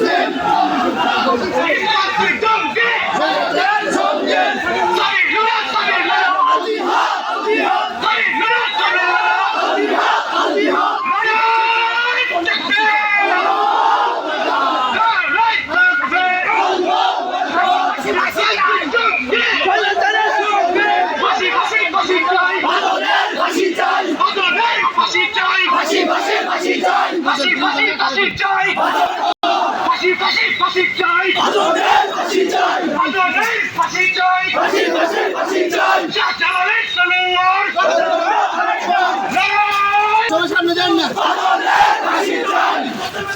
Masih, masih, masih, masih, masih, masih, masih, masih, masih, ফাঁসি ফাঁসি ফাঁসি চাই। আদরের ফাঁসি চাই। আদরের ফাঁসি চাই। ফাঁসি ফাঁসি ফাঁসি চাই। তলোয়ার লড়াই চলো সামনে যান না। আদরের ফাঁসি চাই।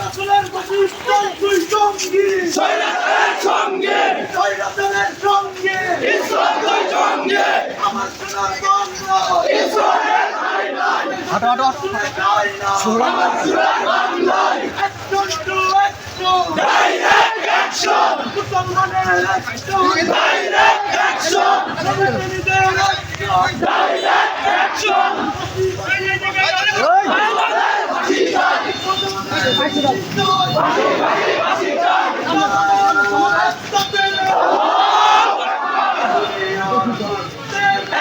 রাসূলের প্রতিষ্ঠান তুই সঙ্গী সৈরাতের সঙ্গে। শৈরাতের সঙ্গে। ইসলাম দুই সঙ্গে আমার সোনার বাংলা ইসলামের আইনায় হাঁটো হাঁটো আমার বাংলায়। একজন টু একজন একজন একজন চাই ফাঁসি ফাঁসি চাই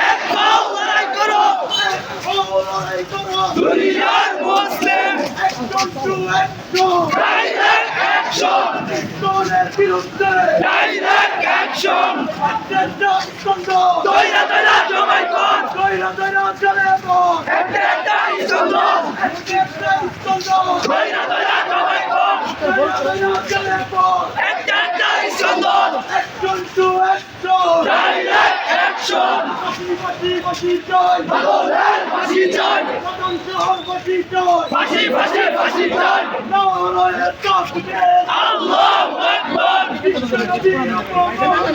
এক পাও লড়াই করো দুনিয়ার মুসলিম ডাইরেক্ট অ্যাকশন বিরুদ্ধে। Direct action. একটা দইরা দইরা জমাই কর দইরা দইরা চলে বল একটা ইসলাম একটা ইস্তন্দর দইরা দইরা জমাই কর দইরা দইরা চলে বল একটা একটা ইসলাম একজন টু একজন ডাইরেক্ট অ্যাকশন বাসি বাসি বাসি জয়। আদরের ফাঁসি চাই মদন শহর বাসি জয় ফাঁসি ফাঁসি ফাঁসি চাই নরয়ের তকবে আল্লাহু! মুসলমান